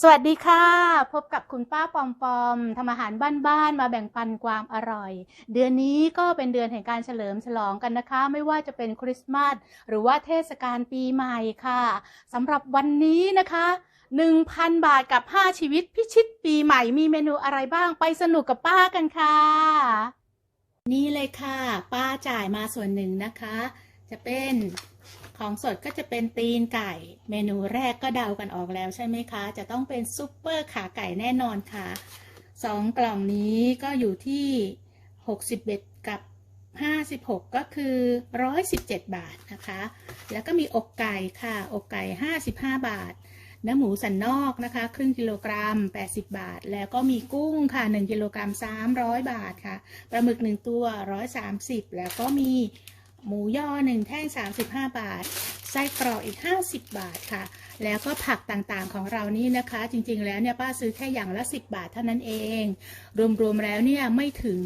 สวัสดีค่ะ พบกับคุณป้าปอมปอมทำอาหารบ้านๆมาแบ่งปันความอร่อย เดือนนี้ก็เป็นเดือนแห่งการเฉลิมฉลองกันนะคะ ไม่ว่าจะเป็นคริสต์มาสหรือว่าเทศกาลปีใหม่ค่ะสำหรับวันนี้นะคะ1,000 บาทกับ 5 ชีวิตพิชิตปีใหม่มีเมนูอะไรบ้างไปสนุกกับป้ากันค่ะ นี่เลยค่ะ ป้าจ่ายมาส่วนหนึ่งนะคะ จะเป็น ของสดก็จะเป็นตีนไก่ เมนูแรกก็เดากันออกแล้วใช่ไหมคะ จะต้องเป็นซุปเปอร์ขาไก่แน่นอนค่ะสองกล่องนี้ก็อยู่ที่ 61 กับ 56 ก็คือ 117 บาทนะคะ แล้วก็มีอกไก่ค่ะ อกไก่ 55 บาท เนื้อหมูสันนอกนะคะ ครึ่งกิโลกรัม 80 บาท แล้วก็มีกุ้งค่ะ 1 กิโลกรัม 300 บาทค่ะ ปลาหมึก 1 ตัว 130 แล้วก็มี หมูย่อ1แท่ง 35 บาท ไส้กรอกอีก 50 บาทค่ะ แล้วก็ผักต่างๆของเรานี่นะคะ จริงๆ แล้วเนี่ยป้าซื้อแค่อย่างละ 10 บาทเท่านั้นเอง รวมๆ แล้วเนี่ยไม่ถึง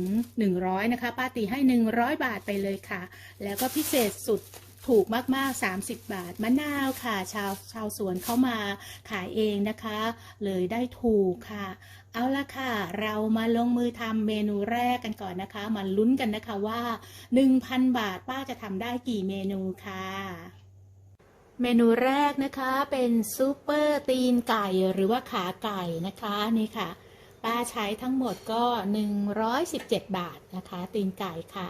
100 นะคะ ป้าตีให้ 100 บาทไปเลยค่ะ แล้วก็พิเศษสุด ถูกมากๆ 30 บาท มะนาวค่ะ ชาวชาวสวนเข้ามาขายเองนะคะ เลยได้ถูกค่ะ เอาละค่ะ เรามาลงมือทำเมนูแรกกันก่อนนะคะ มาลุ้นกันนะคะว่า 1,000 บาทป้าจะทำได้กี่เมนูค่ะเมนูแรกนะคะเป็นซูเปอร์ตีนไก่หรือว่าขาไก่นะคะนี่ค่ะ ป้าใช้ทั้งหมดก็ 117 บาทนะคะ ตีนไก่ค่ะ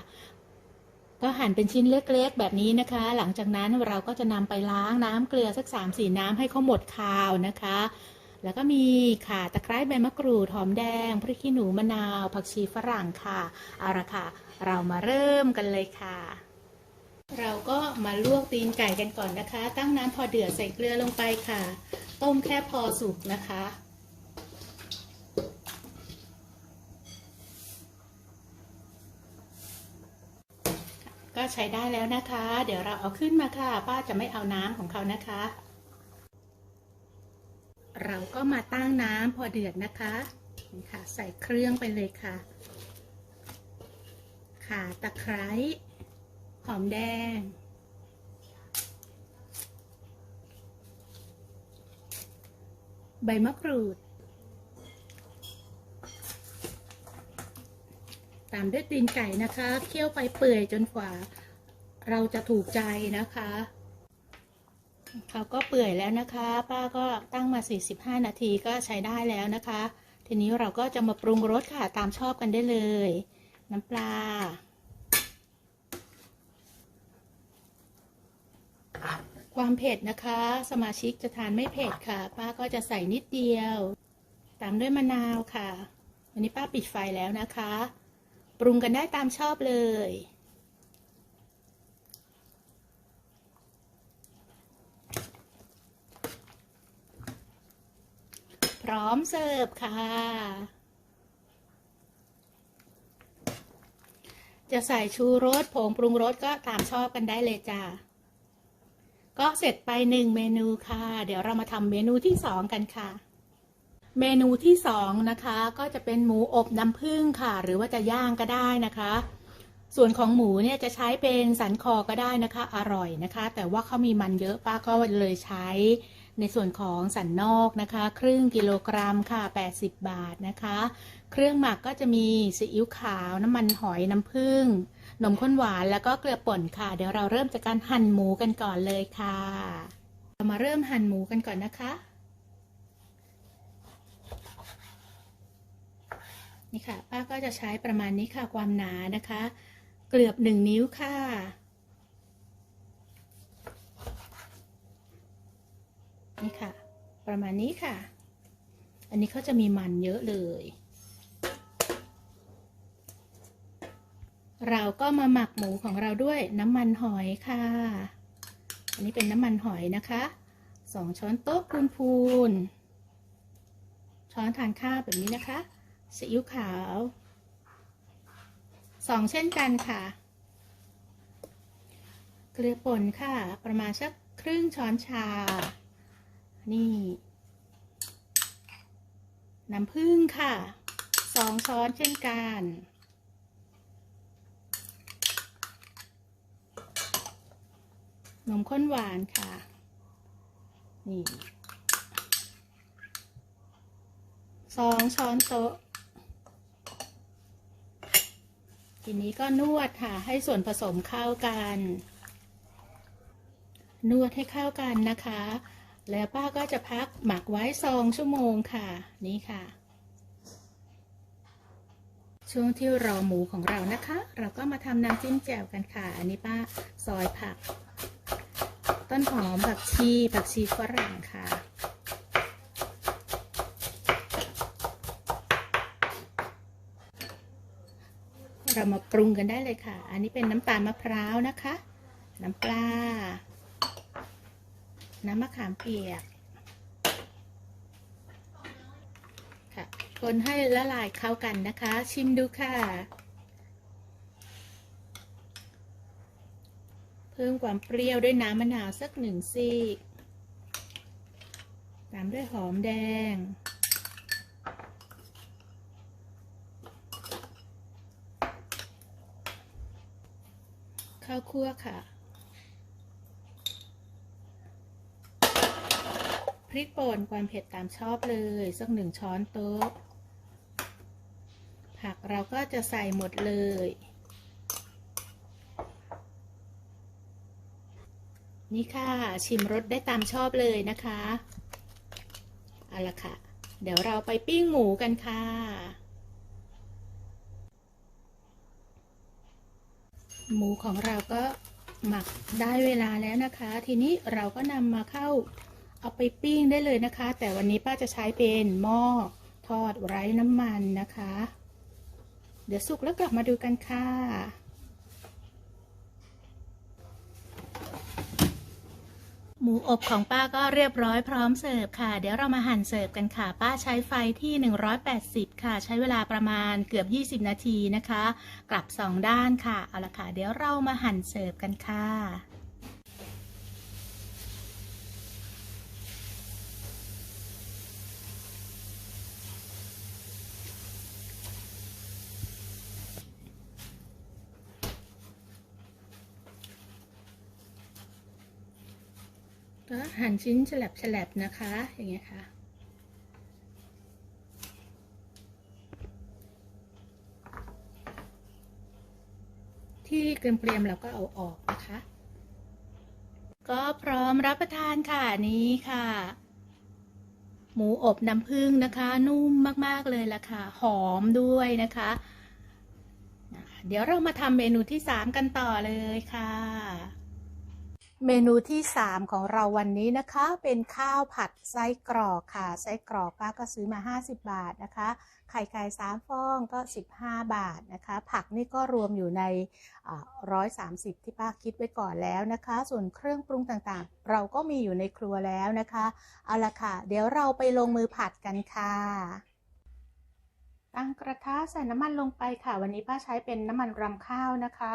ก็หั่นเป็นชิ้นเล็กๆ แบบนี้นะคะ หลังจากนั้นเราก็จะนำไปล้างน้ำเกลือสัก3-4น้ำให้เขาหมดคาวนะคะ แล้วก็มีข่าตะไคร้ใบมะกรูดหอมแดงพริกขี้หนูมะนาว ผักชีฝรั่งค่ะเอาละค่ะ เรามาเริ่มกันเลยค่ะ เราก็มาลวกตีนไก่กันก่อนนะคะ ตั้งน้ำพอเดือดใส่เกลือลงไปค่ะ ต้มแค่พอสุกนะคะ ก็ใช้ได้แล้วนะคะ เดี๋ยวเราเอาขึ้นมาค่ะ ป้าจะไม่เอาน้ำของเขานะคะ เราก็มาตั้งน้ำพอเดือดนะคะนี่ค่ะ ใส่เครื่องไปเลยค่ะ ข่าตะไคร้หอมแดง ใบมะกรูดามด้วยตีนไก่นะคะ เคี่ยวไปเปื่อยจนกว่า เราจะถูกใจนะคะเขาก็เปื่อยแล้วนะคะ ป้าก็ตั้งมา 45 นาทีก็ใช้ได้แล้วนะคะ ทีนี้เราก็จะมาปรุงรสค่ะตามชอบกันได้เลย น้ำปลา ความเผ็ดนะคะ สมาชิกจะทานไม่เผ็ดค่ะ ป้าก็จะใส่นิดเดียว ตามด้วยมะนาวค่ะ วันนี้ป้าปิดไฟแล้วนะคะ ปรุงกันได้ตามชอบเลย พร้อมเสิร์ฟค่ะ จะใส่ชูรสผงปรุงรสก็ตามชอบกันได้เลยจ้าก็เสร็จไปหนึ่งเมนูค่ะ เดี๋ยวเรามาทำเมนูที่สองกันค่ะ เมนูที่สองนะคะก็จะเป็นหมูอบน้ำผึ้งค่ะ หรือว่าจะย่างก็ได้นะคะ ส่วนของหมูเนี่ยจะใช้เป็นสันคอก็ได้นะคะ อร่อยนะคะ แต่ว่าเขามีมันเยอะป้าก็เลยใช้ในส่วนของสันนอกนะคะ ครึ่งกิโลกรัมค่ะ 80 บาทนะคะ เครื่องหมักก็จะมีซีอิ๊วขาวน้ำมันหอยน้ำผึ้งนมข้นหวานแล้วก็เกลือป่นค่ะ เดี๋ยวเราเริ่มจากการหั่นหมูกันก่อนเลยค่ะ เรามาเริ่มหั่นหมูกันก่อนนะคะ นี่ค่ะ ป้าก็จะใช้ประมาณนี้ค่ะความหนานะคะ เกลือบหนึ่งนิ้วค่ะ นี่ค่ะ ประมาณนี้ค่ะ อันนี้เขาจะมีมันเยอะเลย เราก็มาหมักหมูของเราด้วยน้ำมันหอยค่ะ อันนี้เป็นน้ำมันหอยนะคะสองช้อนโต๊ะพูนช้อนทานข้าวแบบนี้นะคะ ซีอิ๊วขาวสองเช่นกันค่ะ เกลือป่นค่ะ ประมาณสักครึ่งช้อนชา นี่น้ำผึ้งค่ะสองช้อนเช่นกันนมข้นหวานค่ะ นี่สองช้อนโต๊ะ ทีนี้ก็นวดค่ะ ให้ส่วนผสมเข้ากัน นวดให้เข้ากันนะคะ แล้วป้าก็จะพักหมักไว้สองชั่วโมงค่ะ นี่ค่ะ ช่วงที่รอหมูของเรานะคะ เราก็มาทำน้ำจิ้มแจ่วกันค่ะ อันนี้ป้าซอยผัก ต้นหอมผักชีผักชีฝรั่งค่ะ เรามาปรุงกันได้เลยค่ะ อันนี้เป็นน้ำตาลมะพร้าวนะคะ น้ำปลา น้ำมะขามเปียก ค่ะ คนให้ละลายเข้ากันนะคะ ชิมดูค่ะ เพิ่มความเปรี้ยวด้วยน้ำมะนาวสักหนึ่งซีก ตามด้วยหอมแดงาวคั่วค่ะ พริกป่นความเผ็ดตามชอบเลยสักหนึ่งช้อนโต๊ะ ผักเราก็จะใส่หมดเลย นี่ค่ะชิมรสได้ตามชอบเลยนะคะเอาละค่ะ เดี๋ยวเราไปปิ้งหมูกันค่ะ หมูของเราก็หมักได้เวลาแล้วนะคะ ทีนี้เราก็นำมาเข้าเอาไปปิ้งได้เลยนะคะ แต่วันนี้ป้าจะใช้เป็นหม้อทอดไร้น้ำมันนะคะ เดี๋ยวสุกแล้วกลับมาดูกันค่ะ หมูอบของป้าก็เรียบร้อยพร้อมเสิร์ฟค่ะ เดี๋ยวเรามาหั่นเสิร์ฟกันค่ะ ป้าใช้ไฟที่ 180 ค่ะ ใช้เวลาประมาณเกือบ 20 นาทีนะคะ กลับ 2 ด้านค่ะ เอาละค่ะ เดี๋ยวเรามาหั่นเสิร์ฟกันค่ะ ก็ หั่นชิ้นฉลับๆนะคะ อย่างเงี้ยค่ะ ที่เกรียมๆเราก็เอาออกนะคะ ก็พร้อมรับประทานค่ะนี้ค่ะ หมูอบน้ำผึ้งนะคะ นุ่มมากๆเลยล่ะค่ะ หอมด้วยนะคะ เดี๋ยวเรามาทำเมนูที่ 3 กันต่อเลยค่ะ เมนูที่ 3 ของเราวันนี้นะคะ เป็นข้าวผัดไส้กรอกค่ะ ไส้กรอกป้าก็ซื้อมา 50 บาทนะคะ ไข่ไก่3ฟองก็ 15 บาทนะคะ ผักนี่ก็รวมอยู่ในร้อยสามสิบที่ป้าคิดไว้ก่อนแล้วนะคะ ส่วนเครื่องปรุงต่างๆ เราก็มีอยู่ในครัวแล้วนะคะ เอาละค่ะ เดี๋ยวเราไปลงมือผัดกันค่ะตั้งกระทะใส่น้ำมันลงไปค่ะ วันนี้ป้าใช้เป็นน้ำมันรำข้าวนะคะ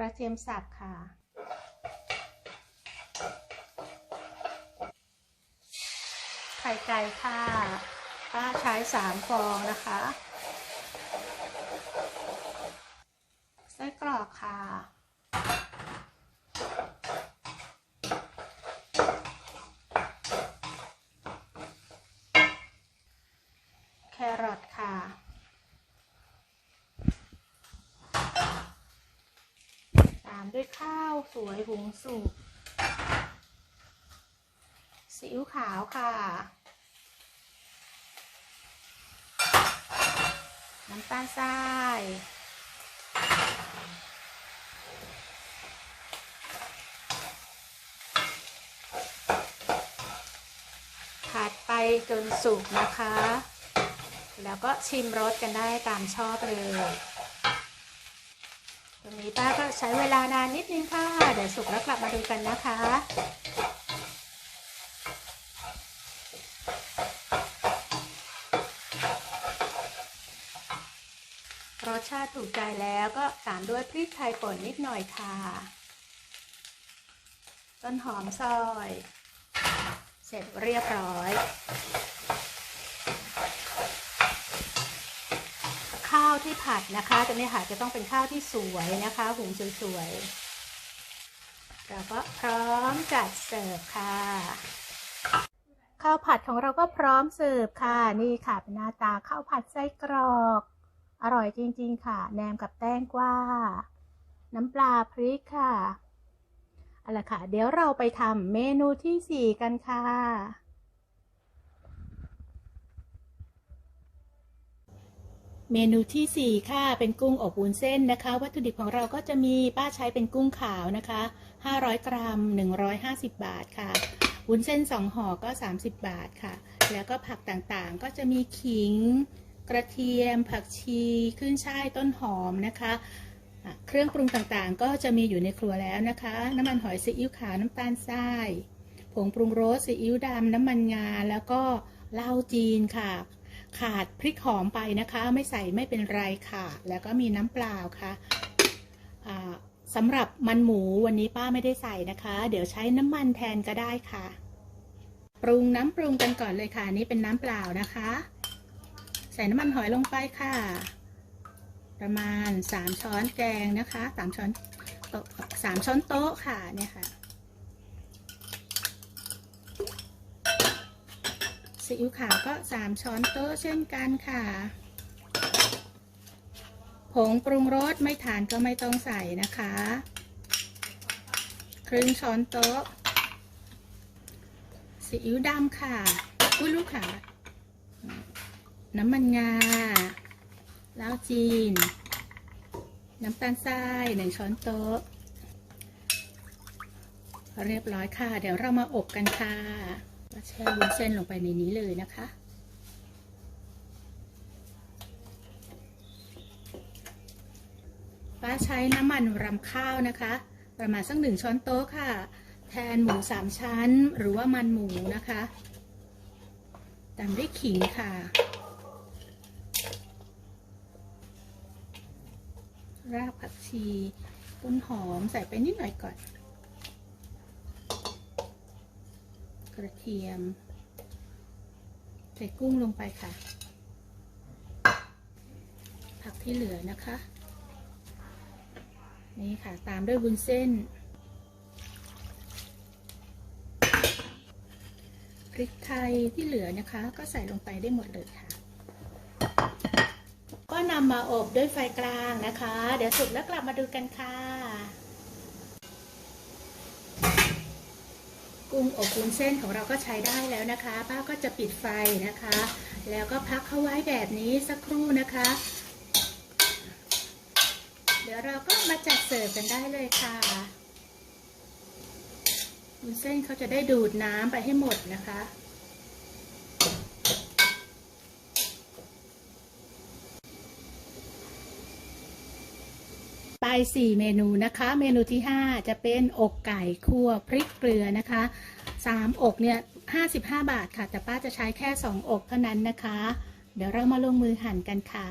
กระเทียมสับค่ะ ไข่ไก่ค่ะป้าใช้สามฟองนะคะไส้กรอกค่ะ แครอทค่ะ ตาม ด้วยข้าวสวยหุงสุกซีอิ๊วขาวค่ะ น้ำตาลทรายผัดไปจนสุกนะคะ แล้วก็ชิมรสกันได้ตามชอบเลย ตรงนี้ป้าก็ใช้เวลานานนิดนึงค่ะ เดี๋ยวสุกแล้วกลับมาดูกันนะคะ รสชาติถูกใจแล้วก็ตามด้วยพริกไทยป่นนิดหน่อยค่ะ ต้นหอมซอย เสร็จเรียบร้อยาวที่ผัดนะคะตัวนี้ค่ะจะต้องเป็นข้าวที่สวยนะคะ หุงสวยๆเราก็พร้อมจัดเสิร์ฟค่ะ ข้าวผัดของเราก็พร้อมเสิร์ฟค่ะ นี่ค่ะเป็นหน้าตาข้าวผัดไส้กรอก อร่อยจริง ๆ ค่ะ แหนมกับแตงกวาน้ำปลาพริกค่ะเอาละค่ะ เดี๋ยวเราไปทำเมนูที่ 4 กันค่ะ เมนูที่ 4 ค่ะ เป็นกุ้งอบวุ้นเส้นนะคะ วัตถุดิบของเราก็จะมีป้าใช้เป็นกุ้งขาวนะคะ 500 กรัม 150 บาทค่ะวุ้นเส้น 2ห่อก็ 30 บาทค่ะ แล้วก็ผักต่างๆ ก็จะมีขิง กระเทียม ผักชีขึ้นช่ายต้นหอมนะคะ เครื่องปรุงต่างๆ ก็จะมีอยู่ในครัวแล้วนะคะ น้ำมันหอยซีอิ๊วขาว น้ำตาลทราย ผงปรุงรสซีอิ๊วดำน้ำมันงา แล้วก็เหล้าจีนค่ะ ขาดพริกหอมไปนะคะ ไม่ใส่ไม่เป็นไรค่ะ แล้วก็มีน้ำเปล่าค่ะอ่าสำหรับมันหมูวันนี้ป้าไม่ได้ใส่นะคะ เดี๋ยวใช้น้ำมันแทนก็ได้ค่ะ ปรุงน้ำปรุงกันก่อนเลยค่ะนี่เป็นน้ำเปล่านะคะ ใส่น้ำมันหอยลงไปค่ะ ประมาณ 3 ช้อนแกงนะคะ 3 ช้อนโต๊ะสามช้อนโต๊ะค่ะเนี่ยค่ะ ซีอิ๊วขาวก็ 3 ช้อนโต๊ะเช่นกันค่ะ ผงปรุงรสไม่ทานก็ไม่ต้องใส่นะคะ ครึ่งช้อนโต๊ะซีอิ๊วดำค่ะอุ้ยลูกค่ะ น้ำมันงาเหล้าจีน น้ำตาลทรายหนึ่งช้อนโต๊ะ เรียบร้อยค่ะ เดี๋ยวเรามาอบกันค่ะ ก็แช่วุ้นเส้นลงไปในนี้เลยนะคะ ป้าใช้น้ำมันรำข้าวนะคะ ประมาณสักหนึ่งช้อนโต๊ะค่ะ แทนหมูสามชั้นหรือว่ามันหมูนะคะตามด้วยขิงค่ะ รากผักชีต้นหอมใส่ไปนิดหน่อยก่อน กระเทียม ใส่กุ้งลงไปค่ะ ผักที่เหลือนะคะ นี่ค่ะตามด้วยวุ้นเส้น พริกไทยที่เหลือนะคะ ก็ใส่ลงไปได้หมดเลยค่ะ ก็นำมาอบด้วยไฟกลางนะคะ เดี๋ยวสุกแล้วกลับมาดูกันค่ะ องอบวุ้นเส้นของเราก็ใช้ได้แล้วนะคะ ป้าก็จะปิดไฟนะคะ แล้วก็พักเข้าไว้แบบนี้สักครู่นะคะ เดี๋ยวเราก็มาจัดเสิร์ฟกันได้เลยค่ะวุ้นเส้นเขาจะได้ดูดน้ำไปให้หมดนะคะ ไปสี่เมนูนะคะ เมนูที่ 5 จะเป็นอกไก่คั่วพริกเกลือนะคะสามอกเนี่ย55 บาทค่ะ แต่ป้าจะใช้แค่ 2 อกเท่านั้นนะคะ เดี๋ยวเรามาลงมือหั่นกันค่ะ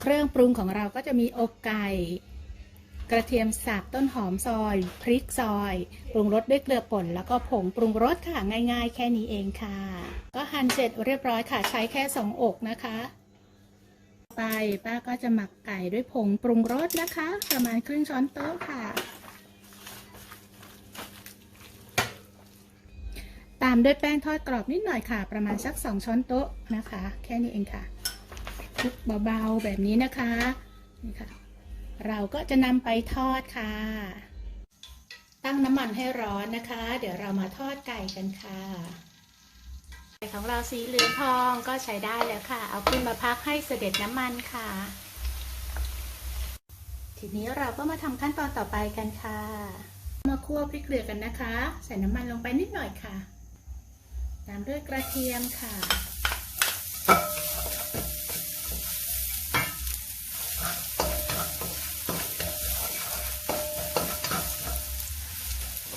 เครื่องปรุงของเราก็จะมีอกไก่ กระเทียมสับต้นหอมซอย พริกซอย ปรุงรสด้วยเกลือป่น แล้วก็ผงปรุงรสค่ะง่าย ๆ แค่นี้เองค่ะ ก็หั่นเสร็จเรียบร้อยค่ะใช้แค่ 2 อกนะคะ ไปป้าก็จะหมักไก่ด้วยผงปรุงรสนะคะ ประมาณครึ่งช้อนโต๊ะค่ะ ตามด้วยแป้งทอดกรอบนิดหน่อยค่ะ ประมาณสัก 2 ช้อนโต๊ะนะคะ แค่นี้เองค่ะคลุกเบาๆแบบนี้นะคะนี่ค่ะ เราก็จะนำไปทอดค่ะ ตั้งน้ำมันให้ร้อนนะคะ เดี๋ยวเรามาทอดไก่กันค่ะ ของเราสีเหลืองทองก็ใช้ได้แล้วค่ะ เอาขึ้นมาพักให้เสด็จน้ำมันค่ะ ทีนี้เราก็มาทำขั้นตอนต่อไปกันค่ะ มาคั่วพริกเกลือกันนะคะ ใส่น้ำมันลงไปนิดหน่อยค่ะตามด้วยกระเทียมค่ะ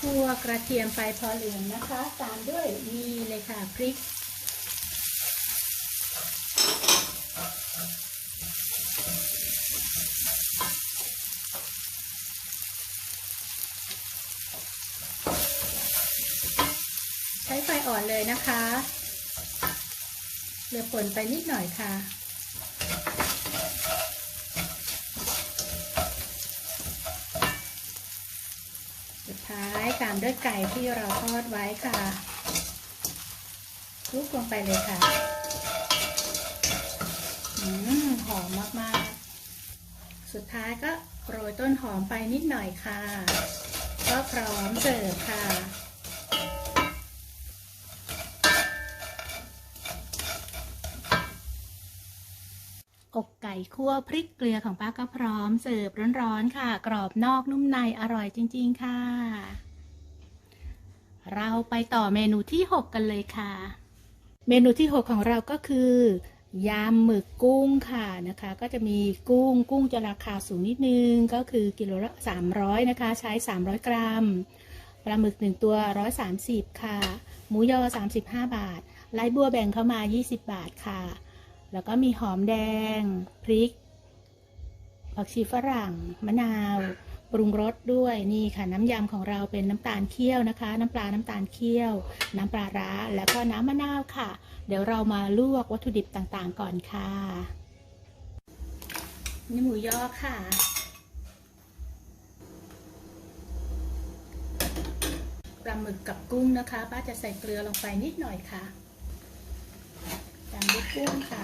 คั่วกระเทียมไปพอเหลืองนะคะ ตามด้วยนี่เลยค่ะพริก ใช้ไฟอ่อนเลยนะคะเกลือป่นไปนิดหน่อยค่ะ เดี๋ยว ท้าย ตามด้วยไก่ที่เราทอดไว้ค่ะคลุกลงไปเลยค่ะอืมหอมมากๆ สุดท้ายก็โรยต้นหอมไปนิดหน่อยค่ะ ก็พร้อมเสิร์ฟค่ะอกไก่คั่วพริกเกลือของป้าก็พร้อมเสิร์ฟร้อนๆค่ะ กรอบนอกนุ่มในอร่อยจริง ๆ ค่ะ เราไปต่อเมนูที่ 6 กันเลยค่ะ เมนูที่ 6 ของเราก็คือยำหมึกกุ้งค่ะนะคะ ก็จะมีกุ้งกุ้งจะราคาสูงนิดนึง ก็คือกิโลละ300 นะคะ ใช้ 300 กรัมปลาหมึก 1 ตัว 130 ค่ะ หมูยอ 35 บาทไล่บัวแบ่งเข้ามา 20 บาทค่ะ แล้วก็มีหอมแดง พริกผักชีฝรั่ง มะนาว ปรุงรสด้วยนี่ค่ะ น้ำยำของเราเป็นน้ำตาลเคี่ยวนะคะ น้ำปลาน้ำตาลเคี่ยว น้ำปลาร้าแล้วก็น้ำมะนาวค่ะ เดี๋ยวเรามาลวกวัตถุดิบต่างๆ ก่อนค่ะนี่หมูยอค่ะปลาหมึกกับกุ้งนะคะ ป้าจะใส่เกลือลงไปนิดหน่อยค่ะตามด้วยกุ้งค่ะ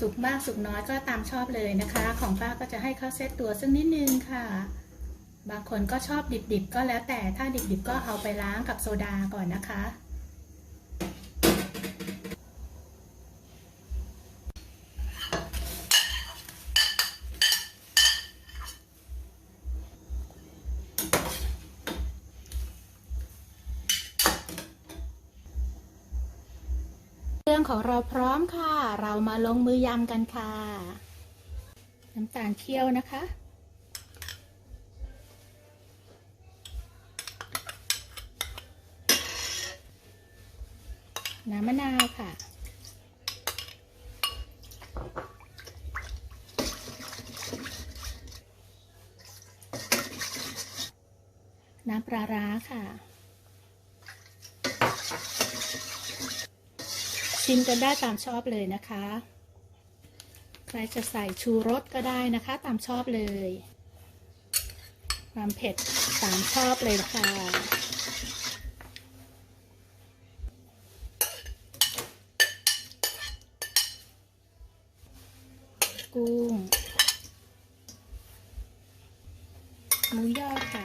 สุกมากสุกน้อยก็ตามชอบเลยนะคะ ของป้าก็จะให้เขาเซตตัวสักนิดนึงค่ะ บางคนก็ชอบดิบๆก็แล้วแต่ถ้าดิบๆก็เอาไปล้างกับโซดาก่อนนะคะ เครื่องของเราพ เรามาลงมือยำกันค่ะ น้ำตาลเคี่ยวนะคะ น้ำมะนาวค่ะ น้ำปลาร้าค่ะ ชิมกันได้ตามชอบเลยนะคะ ใครจะใส่ชูรสก็ได้นะคะ ตามชอบเลย ความเผ็ดตามชอบเลยค่ะกุ้งหมูยอค่ะ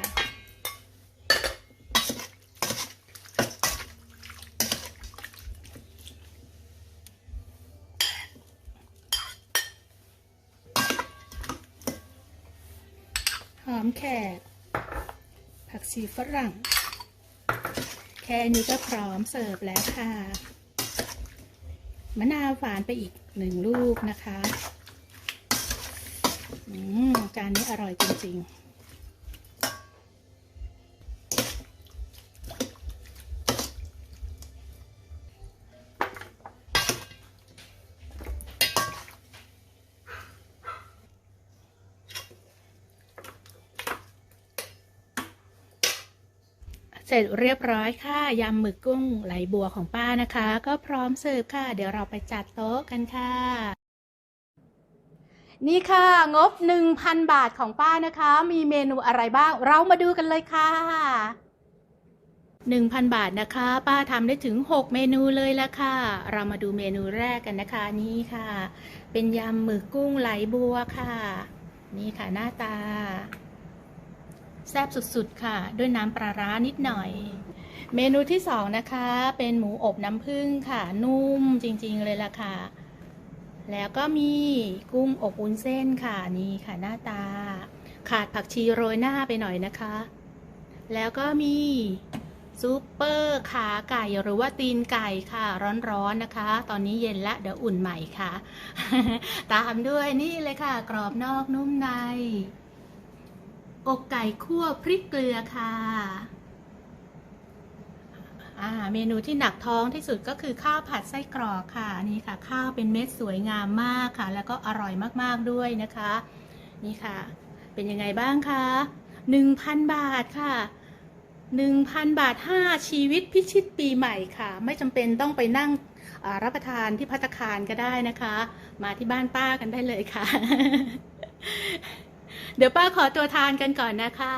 ห อมแขก ผักชีฝรั่ง แค่นี้ก็พร้อมเสิร์ฟแล้วค่ะ มะนาวฝานไปอีกหนึ่งลูกนะคะอืมจานนี้อร่อยจริง ๆ เสร็จเรียบร้อยค่ะยำหมึกกุ้งไหลบัวของป้านะคะ ก็พร้อมเสิร์ฟค่ะ เดี๋ยวเราไปจัดโต๊ะกันค่ะ นี่ค่ะ งบ 1,000 บาทของป้านะคะ มีเมนูอะไรบ้าง เรามาดูกันเลยค่ะ1,000 บาทนะคะ ป้าทำได้ถึง 6 เมนูเลยละค่ะ เรามาดูเมนูแรกกันนะคะนี่ค่ะ เป็นยำหมึกกุ้งไหลบัวค่ะ นี่ค่ะหน้าตา แซ่บสุดๆค่ะ ด้วยน้ำปลาร้านิดหน่อย เมนูที่สองนะคะ เป็นหมูอบน้ำผึ้งค่ะ นุ่มจริงๆเลยล่ะค่ะ แล้วก็มีกุ้งอบวุ้นเส้นค่ะนี่ค่ะหน้าตา ขาดผักชีโรยหน้าไปหน่อยนะคะ แล้วก็มีซูเปอร์ขาไก่หรือว่าตีนไก่ค่ะ ร้อนๆนะคะ ตอนนี้เย็นละเดี๋ยวอุ่นใหม่ค่ะ ตามด้วยนี่เลยค่ะ กรอบนอกนุ่มใน อกไก่คั่วพริกเกลือค่ะอ่าเมนูที่หนักท้องที่สุดก็คือข้าวผัดไส้กรอกค่ะนี่ค่ะ ข้าวเป็นเม็ดสวยงามมากค่ะ แล้วก็อร่อยมากๆด้วยนะคะ นี่ค่ะ เป็นยังไงบ้างคะ1,000 บาทค่ะ 1,000 บาท 5 ชีวิตพิชิตปีใหม่ค่ะ ไม่จำเป็นต้องไปนั่งรับประทานที่พัตคารก็ได้นะคะ มาที่บ้านป้ากันได้เลยค่ะ เดี๋ยวป้าขอตัวทานกันก่อนนะคะ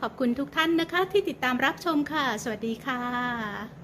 ขอบคุณทุกท่านนะคะที่ติดตามรับชมค่ะ สวัสดีค่ะ